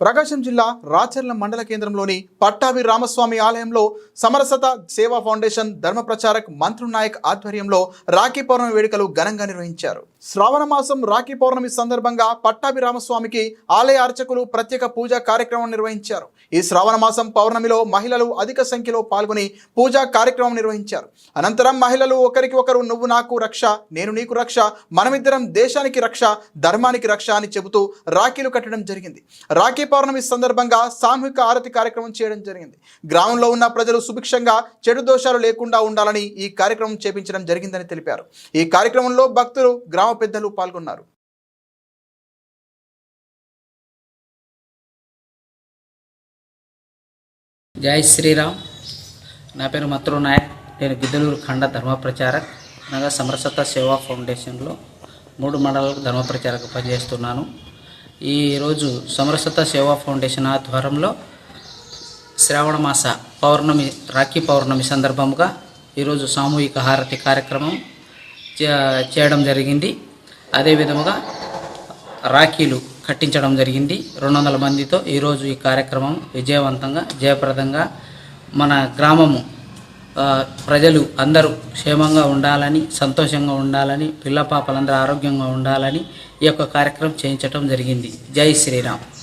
ప్రకాశం జిల్లా రాచర్ల మండల కేంద్రంలోని పట్టాభి రామస్వామి ఆలయంలో సమరసత సేవా ఫౌండేషన్ ధర్మ ప్రచారక్ మంత్రు నాయక్ ఆధ్వర్యంలో రాఖీ పౌర్ణమి వేడుకలు ఘనంగా నిర్వహించారు. శ్రావణ మాసం రాఖీ పౌర్ణమి సందర్భంగా పట్టాభి రామస్వామికి ఆలయ అర్చకులు ప్రత్యేక పూజా కార్యక్రమం నిర్వహించారు. ఈ శ్రావణ మాసం పౌర్ణమిలో మహిళలు అధిక సంఖ్యలో పాల్గొని పూజా కార్యక్రమం నిర్వహించారు. అనంతరం మహిళలు ఒకరికి ఒకరు నువ్వు నాకు రక్ష నేను నీకు రక్ష మనమిద్దరం దేశానికి రక్ష ధర్మానికి రక్ష అని చెబుతూ రాఖీలు కట్టడం జరిగింది. రాఖీ పౌర్ణమి సందర్భంగా సామూహిక ఆరతి కార్యక్రమం చేయడం జరిగింది. గ్రామంలో ఉన్న ప్రజలు సుభిక్షంగా చెడు దోషాలు లేకుండా ఉండాలని ఈ కార్యక్రమం చేపించడం జరిగిందని తెలిపారు. ఈ కార్యక్రమంలో భక్తులు గ్రామ పెద్దలు పాల్గొన్నారు. జై శ్రీరామ్. నా పేరు మత్రు నాయక్. నేను గిద్దలూరు ఖండ ధర్మ ప్రచారక్ అనగా సమరసత సేవా ఫౌండేషన్లో మూడు మండలాలకు ధర్మ ప్రచారక పనిచేస్తున్నాను. ఈరోజు సమరసత సేవా ఫౌండేషన్ ఆధ్వర్యంలో శ్రావణమాస పౌర్ణమి రాఖీ పౌర్ణమి సందర్భంగా ఈరోజు సామూహిక హారతి కార్యక్రమం చే- చేయడం జరిగింది. అదే విధముగా రాఖీలు కట్టించడం జరిగింది. రెండు వందల మందితో ఈరోజు ఈ కార్యక్రమం విజయవంతంగా జయప్రదంగా మన గ్రామము ప్రజలు అందరూ క్షేమంగా ఉండాలని సంతోషంగా ఉండాలని పిల్ల పాపలందరూ ఆరోగ్యంగా ఉండాలని ఈ యొక్క కార్యక్రమం చేయించడం జరిగింది. జై శ్రీరామ్.